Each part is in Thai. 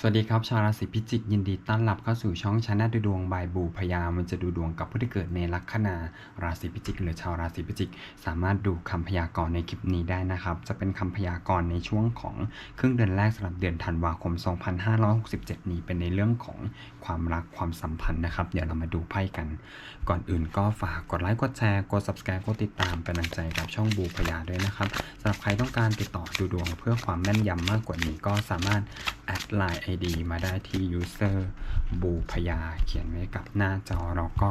สวัสดีครับ ชาวราศีพิจิก ยินดีต้อนรับเข้าสู่ช่องชาแนลดูดวงบายบูพยามันจะดูดวงกับผู้ที่เกิดในลัคนาราศีพิจิก หรือชาวราศีพิจิก สามารถดูคำพยากรณ์ในคลิปนี้ได้นะครับ จะเป็นคำพยากรณ์ในช่วงของครึ่งเดือนแรกสำหรับเดือนธันวาคม 2567 นี้เป็นในเรื่องของความรักความสัมพันธ์นะครับ เดี๋ยวเรามาดูไพ่กัน ก่อนอื่นก็ฝากกดไลค์กดแชร์กด subscribe กดติดตามเป็นกำลังใจกับช่องบูพยาด้วยนะครับ หรับใครต้องการติดต่อดูดวงเพื่อความแม่นยำมากกว่านี้ก็สามารถแอดไลน์ ID มาได้ที่ user บูพยา เขียนไว้กับหน้าจอแล้วก็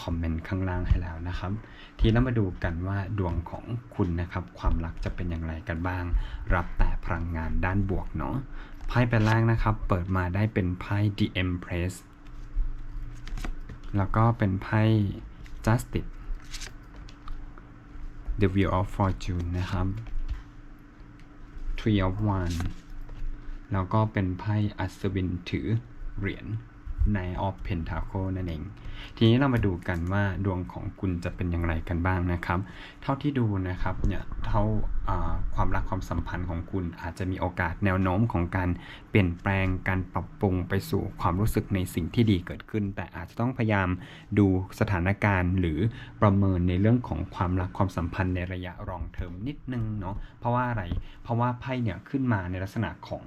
คอมเมนต์ข้างล่างให้แล้วนะครับ ทีนี้เรามาดูกันว่าดวงของคุณนะครับ ความรักจะเป็นอย่างไรกันบ้าง รับแต่พลังงานด้านบวกเนาะไพ่เป็นแรกนะครับ เปิดมาได้เป็นไพ่ The Empress แล้วก็เป็นไพ่ Justice The Wheel of Fortune นะครับ Three of Wands แล้วก็เป็นไพ่อัศวินถือเหรียญ ในออฟเพนทาโคนั่นเอง ทีนี้เรามาดูกันว่าดวงของคุณจะเป็นอย่างไรกันบ้างนะครับ เท่าที่ดูนะครับเนี่ยเท่าความรักความสัมพันธ์ของคุณอาจจะมีโอกาสแนวโน้มของการเปลี่ยนแปลงการปรับปรุงไปสู่ความรู้สึกในสิ่งที่ดีเกิดขึ้น แต่อาจจะต้องพยายามดูสถานการณ์หรือประเมินในเรื่องของความรักความสัมพันธ์ในระยะรองเทอมนิดนึงเนาะเพราะว่าอะไรเพราะว่าไพ่เนี่ยขึ้นมาในลักษณะของ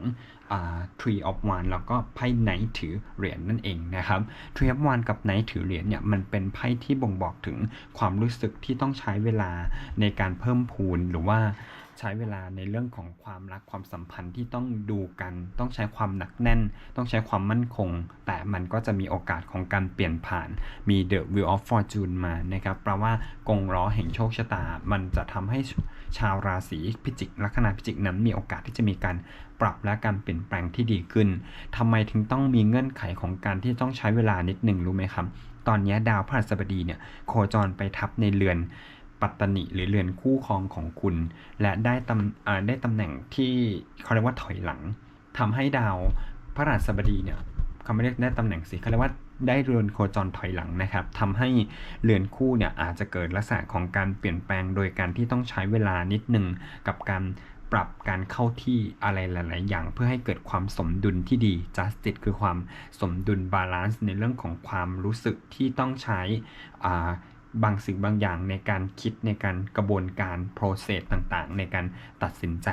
Tree of Wands แล้วก็ไพ่ไหนถือเหรียญนั่นเองนะครับ Tree of Wands กับไนท์ถือเหรียญเนี่ยมันเป็นไพ่ที่บ่งบอกถึงความรู้สึกที่ต้องใช้เวลาในการเพิ่มพูนหรือว่าใช้เวลาในเรื่องของความรักความสัมพันธ์ที่ต้องดูกัน ต้องใช้ความหนักแน่น ต้องใช้ความมั่นคง แต่มันก็จะมีโอกาสของการเปลี่ยนผ่านมี The Wheel of Fortune มานะครับแปลว่ากงล้อแห่งโชคชะตา มันจะทำให้ชาวราศีพิจิกลัคนาพิจิกนั้นมีโอกาสที่จะมีการ ปรับและการเปลี่ยนแปลงที่ดีขึ้นทำไมถึงต้องมีเงื่อนไขของการที่ต้องใช้เวลานิดหนึ่งรู้ไหมครับ ตอนนี้ดาวพฤหัสบดีเนี่ยโคจรไปทับในเรือนปัตตนิหรือเรือนคู่ครองของคุณ และได้ตำได้ตำแหน่งที่เขาเรียกว่าถอยหลังทำให้ดาวพฤหัสบดีเนี่ยเขาไม่เรียกได้ตำแหน่งสิเขาเรียกว่าได้เรือนโคจรถอยหลังนะครับทำให้เรือนคู่เนี่ยอาจจะเกิดลักษณะของการเปลี่ยนแปลงโดยการที่ต้องใช้เวลานิดหนึ่งกับการ ปรับการเข้าที่อะไรหลาย ๆ อย่างเพื่อให้เกิดความสมดุลที่ดี justice คือความสมดุล balance ในเรื่องของความรู้สึกที่ต้องใช้บางสิ่งบางอย่างในการคิดในการกระบวนการ process ต่าง ๆ ในการตัดสินใจ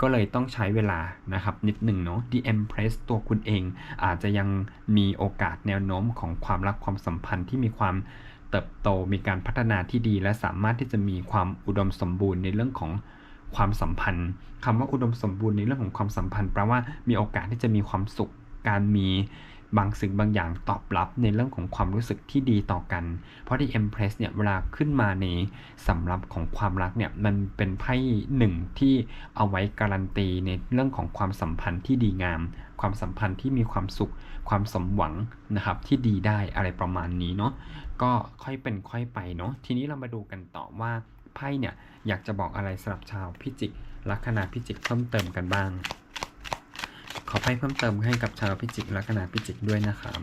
ก็เลยต้องใช้เวลานะครับ นิดหนึ่งเนาะ The Empress ตัวคุณเอง อาจจะยังมีโอกาสแนวโน้มของความรักความสัมพันธ์ที่มีความเติบโตมีการพัฒนาที่ดี และสามารถที่จะมีความอุดมสมบูรณ์ในเรื่องของ ความสัมพันธ์คำว่าอุดมสมบูรณ์ในเรื่องของความสัมพันธ์แปลว่ามีโอกาสที่จะมีความสุข การมีบางสิ่งบางอย่างตอบรับในเรื่องของความรู้สึกที่ดีต่อกัน เพราะที่ Empress เนี่ยเวลาขึ้นมาในสำรับของความรักเนี่ยมันเป็นไพ่หนึ่งที่เอาไว้การันตีในเรื่องของความสัมพันธ์ที่ดีงาม ความสัมพันธ์ที่มีความสุข ความสมหวังนะครับที่ดีได้อะไรประมาณนี้เนาะก็ค่อยเป็นค่อยไปเนาะทีนี้เรามาดูกันต่อว่า พ่เนี่ยอยากจะบอกอะไรสำหรับชาวพิจิกลัคนาพิจิกเพิ่มเติมกันบ้าง ขอไพ่เพิ่มเติมให้กับชาวพิจิกลัคนาพิจิกด้วยนะครับ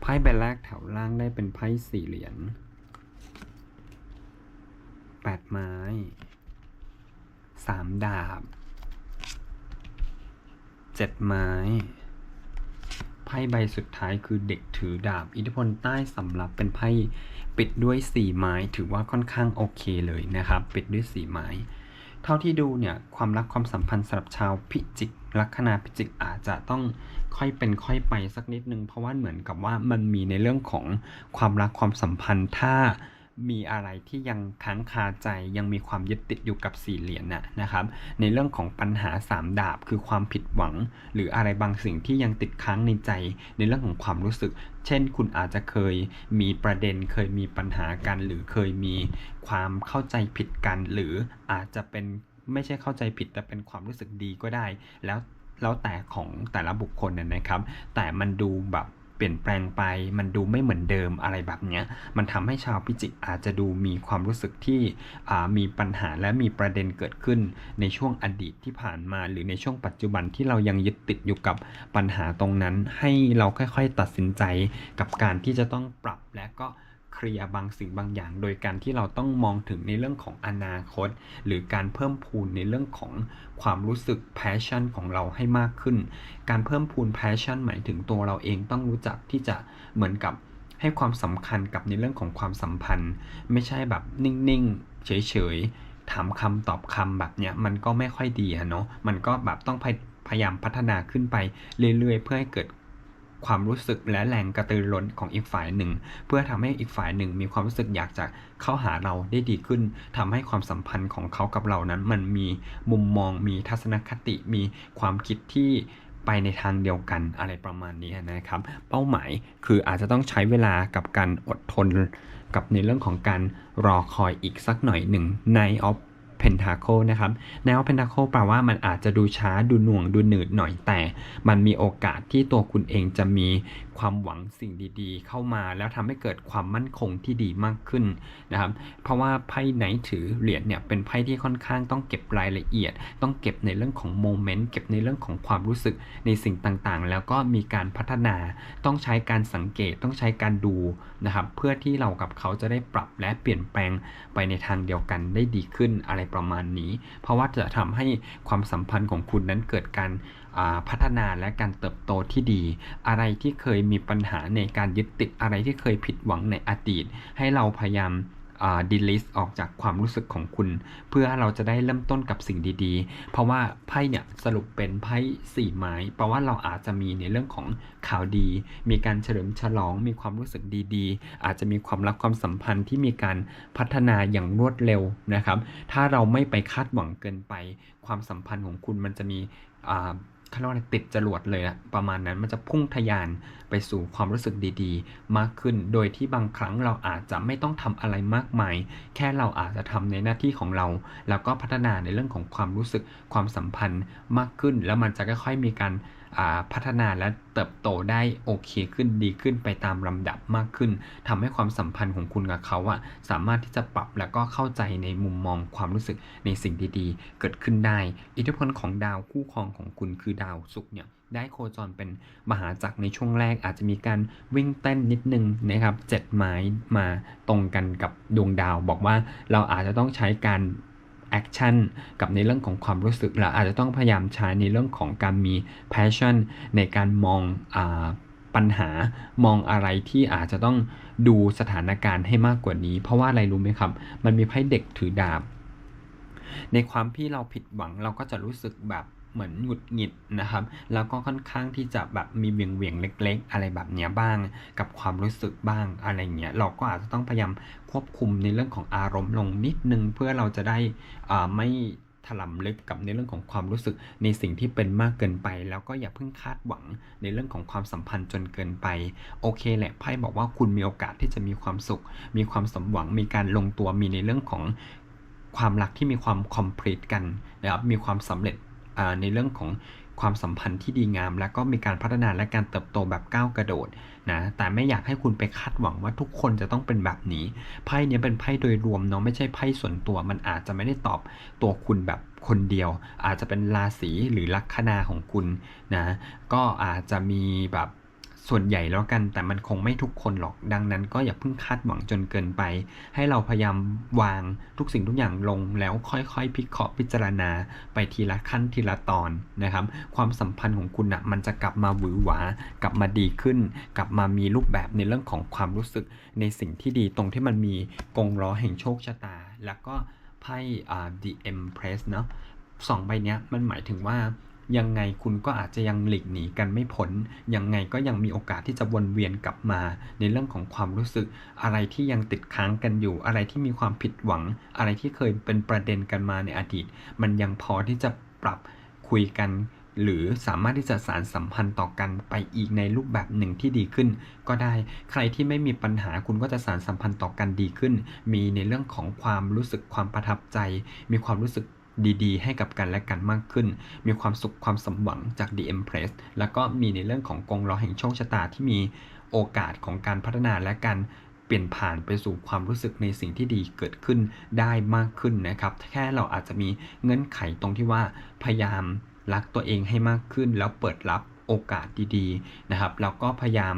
ไพ่ใบแรกแถวล่างได้เป็นไพ่สี่เหรียญแปดไม้สามดาบเจ็ดไม้ ไพ่ใบสุดท้ายคือเด็กถือดาบ อิทธิพลใต้สำรับเป็นไพ่ปิดด้วยสี่ไม้ ถือว่าค่อนข้างโอเคเลยนะครับ ปิดด้วยสี่ไม้ เท่าที่ดูเนี่ยความรักความสัมพันธ์สำหรับชาวพิจิกลัคนาพิจิกอาจจะต้องค่อยเป็นค่อยไปสักนิดนึง เพราะว่าเหมือนกับว่ามันมีในเรื่องของความรักความสัมพันธ์ถ้า มีอะไรที่ยังค้างคาใจยังมีความยึดติดอยู่กับสี่เหรียญน่ะนะครับ ในเรื่องของปัญหาสามดาบคือความผิดหวัง หรืออะไรบางสิ่งที่ยังติดค้างในใจ ในเรื่องของความรู้สึก เช่น คุณอาจจะเคยมีประเด็นเคยมีปัญหากัน หรือเคยมีความเข้าใจผิดกัน หรืออาจจะเป็นไม่ใช่เข้าใจผิดแต่เป็นความรู้สึกดีก็ได้ แล้วแล้วแต่ของแต่ละบุคคลน่ะนะครับ แต่มันดูแบบ เปลี่ยนแปลงไป มันดูไม่เหมือนเดิมอะไรแบบเนี้ยมันทำให้ชาวพิจิกอาจจะดูมีความรู้สึกที่มีปัญหาและมีประเด็นเกิดขึ้นในช่วงอดีตที่ผ่านมา หรือในช่วงปัจจุบันที่เรายังยึดติดอยู่กับปัญหาตรงนั้น ให้เราค่อยๆ ตัดสินใจกับการที่จะต้องปรับและก็ เคลียร์บางสิ่งบางอย่าง โดยการที่เราต้องมองถึงในเรื่องของอนาคต หรือการเพิ่มพูนในเรื่องของความรู้สึก passion ของเราให้มากขึ้น การเพิ่มพูน passion หมายถึงตัวเราเองต้องรู้จักที่จะเหมือนกับให้ความสำคัญกับในเรื่องของความสัมพันธ์ ไม่ใช่แบบนิ่งๆ เฉยๆถามคำตอบคำแบบเนี้ยมันก็ไม่ค่อยดีอะเนาะมันก็แบบต้องพยายามพัฒนาขึ้นไปเรื่อยๆ เพื่อให้เกิด ความรู้สึกและแรงกระตือร้นของอีกฝ่ายหนึ่ง เพื่อทำให้อีกฝ่ายหนึ่งมีความรู้สึกอยากจะเข้าหาเราได้ดีขึ้นทำให้ความสัมพันธ์ของเขากับเรานั้น มันมีมุมมองมีทัศนคติมีความคิดที่ไปในทางเดียวกันอะไรประมาณนี้นะครับ เป้าหมายคืออาจจะต้องใช้เวลากับการอดทน กับในเรื่องของการรอคอยอีกสักหน่อยหนึ่งใน of Pentacle นะครับ แนว Pentacle แปลว่ามันอาจจะดูช้าดูหน่วงดูหนืดหน่อยแต่ มันมีโอกาสที่ตัวคุณเองจะมีความหวังสิ่งดีๆ เข้ามาแล้วทำให้เกิดความมั่นคงที่ดีมากขึ้นนะครับเพราะว่าไพ่ไหนถือเหรียญเนี่ยเป็นไพ่ที่ค่อนข้างต้องเก็บรายละเอียด ต้องเก็บในเรื่องของโมเมนต์เก็บในเรื่องของความรู้สึกในสิ่งต่างๆ แล้วก็มีการพัฒนาต้องใช้การสังเกตต้องใช้การดูนะครับเพื่อที่เรากับเขาจะได้ปรับและเปลี่ยนแปลงไปในทางเดียวกันได้ดีขึ้นอะไรประมาณนี้ เพราะว่าจะทำให้ความสัมพันธ์ของคุณนั้นเกิดการ พัฒนาและการเติบโตที่ดี อะไรที่เคยมีปัญหาในการยึดติดอะไรที่เคยผิดหวังในอดีต ให้เราพยายามดีลิสออกจากความรู้สึกของคุณ เพื่อเราจะได้เริ่มต้นกับสิ่งดีๆ เพราะว่าไพ่เนี่ยสรุปเป็นไพ่สี่ไม้แปลว่าเราอาจจะมีในเรื่องของข่าวดี มีการเฉลิมฉลอง มีความรู้สึกดีๆ อาจจะมีความรักความสัมพันธ์ที่มีการพัฒนาอย่างรวดเร็วนะครับ ถ้าเราไม่ไปคาดหวังเกินไป ความสัมพันธ์ของคุณมันจะมี เขาเรียกว่าติดจรวดเลยอะประมาณนั้นมันจะพุ่งทะยานไปสู่ความรู้สึกดีๆ มากขึ้น โดยที่บางครั้งเราอาจจะไม่ต้องทำอะไรมากมาย แค่เราอาจจะทำในหน้าที่ของเรา แล้วก็พัฒนาในเรื่องของความรู้สึกความสัมพันธ์มากขึ้น แล้วมันจะค่อยๆมีการ พัฒนาและเติบโตได้โอเคขึ้นดีขึ้นไปตามลำดับมากขึ้นทำให้ความสัมพันธ์ของคุณกับเขาอะสามารถที่จะปรับแล้วก็เข้าใจในมุมมองความรู้สึกในสิ่งดีๆ เกิดขึ้นได้ อิทธิพลของดาวคู่ครองของคุณคือดาวศุกร์เนี่ยได้โคจรเป็นมหาจักรในช่วงแรกอาจจะมีการวิ่งเต้นนิดนึงนะครับเจ็ดไม้มาตรงกันกับดวงดาว บอกว่าเราอาจจะต้องใช้การ แอคชั่นกับในเรื่องของความรู้สึกเราอาจจะต้องพยายามใช้ในเรื่องของการมีแพชชั่นในการมองอปัญหามองอะไรที่อาจจะต้องดูสถานการณ์ให้มากกว่านี้ เพราะว่าอะไรรู้ไหมครับ มันมีไพ่เด็กถือดาบ ในความที่เราผิดหวังเราก็จะรู้สึกแบบ เหมือนหงุดหงิดนะครับ แล้วก็ค่อนข้างที่จะแบบมีเวียงเวียงเล็ก ๆ อะไรแบบนี้บ้าง กับความรู้สึกบ้างอะไรเงี้ย เราก็อาจจะต้องพยายามควบคุมในเรื่องของอารมณ์ลงนิดนึง เพื่อเราจะได้ไม่ถลำลึกกับในเรื่องของความรู้สึกในสิ่งที่เป็นมากเกินไป แล้วก็อย่าเพิ่งคาดหวังในเรื่องของความสัมพันธ์จนเกินไป โอเคแหละไพ่บอกว่าคุณมีโอกาสที่จะมีความสุข มีความสมหวังมีการลงตัวมีในเรื่องของความรักที่มีความคอมพลีทกันนะครับมีความสำเร็จ ในเรื่องของความสัมพันธ์ที่ดีงาม และก็มีการพัฒนาและการเติบโตแบบก้าวกระโดดนะแต่ไม่อยากให้คุณไปคาดหวังว่าทุกคนจะต้องเป็นแบบนี้ไพ่เนี้ยเป็นไพ่โดยรวมเนาะไม่ใช่ไพ่ส่วนตัว มันอาจจะไม่ได้ตอบตัวคุณแบบคนเดียว อาจจะเป็นราศีหรือลัคนาของคุณนะก็อาจจะมีแบบ ส่วนใหญ่แล้วกัน แต่มันคงไม่ทุกคนหรอก ดังนั้นก็อย่าเพิ่งคาดหวังจนเกินไป ให้เราพยายามวางทุกสิ่งทุกอย่างลง แล้วค่อยๆพิเคราะห์พิจารณาไปทีละขั้นทีละตอนนะครับ ความสัมพันธ์ของคุณนะ่ะมันจะกลับมาหวือหวากลับมาดีขึ้น กลับมามีรูปแบบในเรื่องของความรู้สึกในสิ่งที่ดีตรงที่มันมีกงล้อแห่งโชคชะตา แล้วก็ไพ่ The Empress เนาะสองใบเนี้ยมันหมายถึงว่า ยังไงคุณก็อาจจะยังหลีกหนีกันไม่พ้นยังไงก็ยังมีโอกาสที่จะวนเวียนกลับมา ในเรื่องของความรู้สึก อะไรที่ยังติดค้างกันอยู่ อะไรที่มีความผิดหวัง อะไรที่เคยเป็นประเด็นกันมาในอดีต มันยังพอที่จะปรับคุยกันหรือสามารถที่จะสารสัมพันธ์ต่อกันไปอีกในรูปแบบหนึ่งที่ดีขึ้น ก็ได้ใครที่ไม่มีปัญหาคุณก็จะสารสัมพันธ์ต่อกันดีขึ้น มีในเรื่องของความรู้สึกความประทับใจ มีความรู้สึก ดีๆ ให้กับกันและกันมากขึ้น มีความสุขความสมหวังจาก The Empress แล้วก็มีในเรื่องของกงล้อแห่งโชคชะตาที่มีโอกาสของการพัฒนาและการเปลี่ยนผ่านไปสู่ความรู้สึกในสิ่งที่ดีเกิดขึ้นได้มากขึ้นนะครับ แค่เราอาจจะมีเงื่อนไขตรงที่ว่าพยายามรักตัวเองให้มากขึ้น แล้วเปิดรับโอกาสดีๆนะครับ แล้วก็พยายาม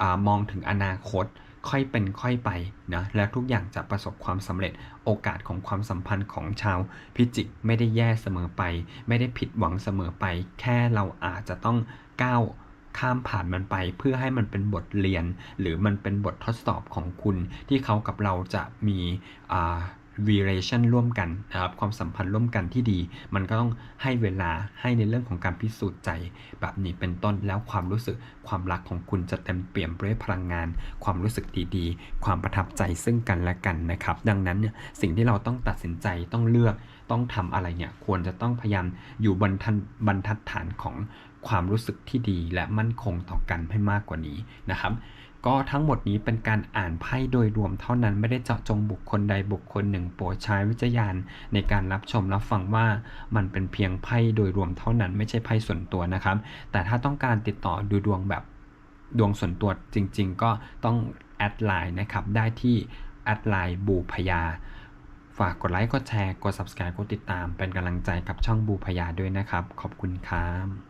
อมองถึงอนาคต ค่อยเป็นค่อยไปนะและทุกอย่างจะประสบความสำเร็จโอกาสของความสัมพันธ์ของชาวพิจิกไม่ได้แย่เสมอไป ไม่ได้ผิดหวังเสมอไป แค่เราอาจจะต้องก้าวข้ามผ่านมันไปเพื่อให้มันเป็นบทเรียน หรือมันเป็นบททดสอบของคุณที่เขากับเราจะมีอ่า relation ร่วมกันนะครับความสัมพันธ์ร่วมกันที่ดี มันก็ต้องให้เวลาให้ในเรื่องของการพิสูจน์ใจ แบบนี้เป็นต้นแล้วความรู้สึกความรักของคุณจะเต็มเปี่ยมด้วยพลังงาน ความรู้สึกดีๆ ความประทับใจซึ่งกันและกันนะครับ ดังนั้นเนี่ยสิ่งที่เราต้องตัดสินใจต้องเลือกต้องทำอะไรเนี่ยควรจะต้องพยายามอยู่บนทันบรรทัดฐานของความรู้สึกที่ดีและมั่นคงต่อกันให้มากกว่านี้นะครับ ก็ทั้งหมดนี้เป็นการอ่านไพ่โดยรวมเท่านั้นไม่ได้เจาะจงบุคคลใดบุคคลหนึ่งโปรดใช้วิจารณในการรับชมรับฟังว่ามันเป็นเพียงไพ่โดยรวมเท่านั้นไม่ใช่ไพ่ส่วนตัวนะครับ แต่ถ้าต้องการติดต่อดูดวงแบบดวงส่วนตัวจริง ๆ ก็ต้องแอดไลน์นะครับได้ที่แอดไลน์บูพยาฝากกดไลค์กดแชร์กด subscribe กดติดตามเป็นกำลังใจกับช่องบูพยาด้วยนะครับ ขอบคุณครับ